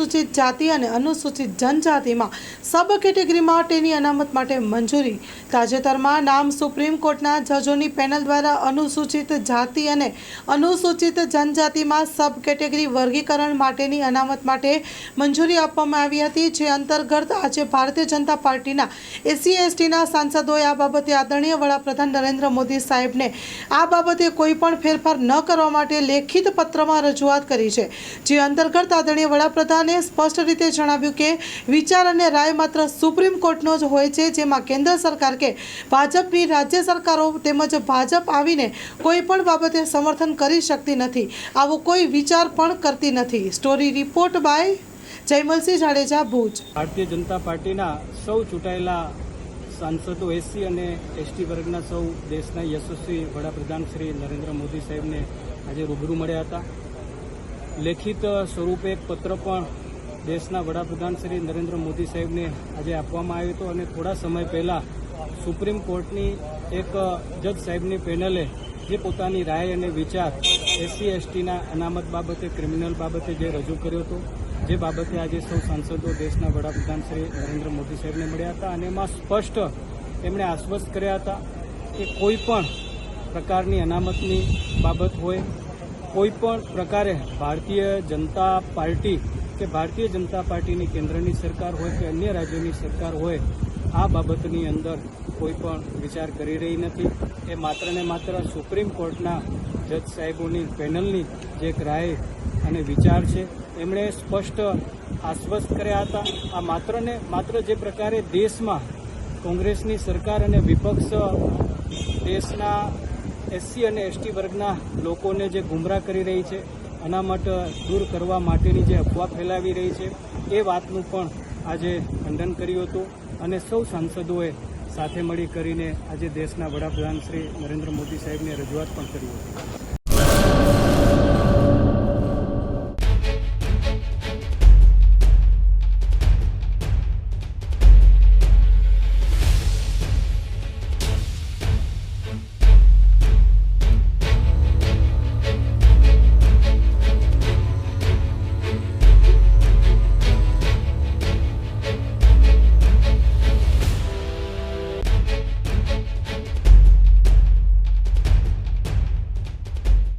અનુસૂચિત જાતિ અને અનુસૂચિત જનજાતિમાં સબ કેટેગરી માટેની અનામત માટે મંજૂરી. તાજેતરમાં નામ સુપ્રીમ કોર્ટના જજોની પેનલ દ્વારા અનુસૂચિત જાતિ અને અનુસૂચિત જનજાતિમાં સબ કેટેગરી વર્ગીકરણ માટેની અનામત માટે મંજૂરી આપવામાં આવી હતી, જે અંતર્ગત આજે ભારતીય જનતા પાર્ટીના એસસી એસટીના સાંસદોએ આ બાબતે આદરણીય વડાપ્રધાન નરેન્દ્ર મોદી સાહેબને આ બાબતે કોઈ પણ ફેરફાર ન કરવા માટે લેખિત પત્રમાં રજૂઆત કરી છે. જે અંતર્ગત આદરણીય વડાપ્રધાને સ્પષ્ટ રીતે જણાવ્યું કે વિચાર અને રાય માત્ર સુપ્રીમ કોર્ટનો જ હોય છે, જેમાં કેન્દ્ર સરકાર કે ભાજપની રાજ્ય સરકારો તેમજ ભાજપ આવીને કોઈ પણ બાબતે સમર્થન કરી શકતી નથી. આવો કોઈ વિચાર પણ કરતી નથી. Story report by Jaymalsinh Jadeja, Bhuj. Bharatiya Janata પાર્ટીના સૌ ચૂંટાયેલા સાંસદો એસસી અને એસટી વર્ગના સૌ દેશના યશસ્વી વડાપ્રધાન શ્રી નરેન્દ્ર મોદી સાહેબને આજે રૂબરૂ મળ્યા હતા. લેખિત સ્વરૂપે એક પત્ર પણ દેશના વડાપ્રધાન શ્રી નરેન્દ્ર મોદી સાહેબને આજે આપવામાં આવ્યો હતો અને થોડા સમય પહેલા સુપ્રીમ કોર્ટની એક જજ સાહેબની પેનલે જે પોતાની રાય અને વિચાર એસસી, એસટીના અનામત બાબતે, ક્રિમિનલ બાબતે જે રજૂ કર્યો હતો, જે બાબતે આજે સૌ સાંસદો દેશના વડાપ્રધાન શ્રી નરેન્દ્ર મોદી સાહેબને મળ્યા હતા અને એમાં સ્પષ્ટ એમણે આશ્વસ્ત કર્યા હતા કે કોઈ પણ પ્રકારની અનામતની બાબત હોય, કોઈ પણ પ્રકારે ભારતીય જનતા પાર્ટી કે ભારતીય જનતા પાર્ટીની કેન્દ્રની સરકાર હોય કે અન્ય રાજ્યોની સરકાર હોય, આ બાબતની અંદર કોઈ પણ વિચાર કરી રહી નથી. એ માત્ર ને માત્ર સુપ્રીમ કોર્ટના જજ સાહેબોની પેનલની જે એક રાય અને વિચાર છે. એમણે સ્પષ્ટ આશ્વસ્ત કર્યા હતા. આ માત્ર ને માત્ર જે પ્રકારે દેશમાં કોંગ્રેસની સરકાર અને વિપક્ષ દેશના એસસી અને એસટી વર્ગના લોકોને જે ગુમરાહ કરી રહી છે અનામત દૂર કરવા માટેની જે અફવા ફેલાવી રહી છે, એ વાતનું પણ આજે ખંડન કર્યું હતું અને સૌ સાંસદોએ સાથે મળી કરીને આજે દેશના વડાપ્રધાન શ્રી નરેન્દ્ર મોદી સાહેબને રજૂઆત પણ કરી હતી.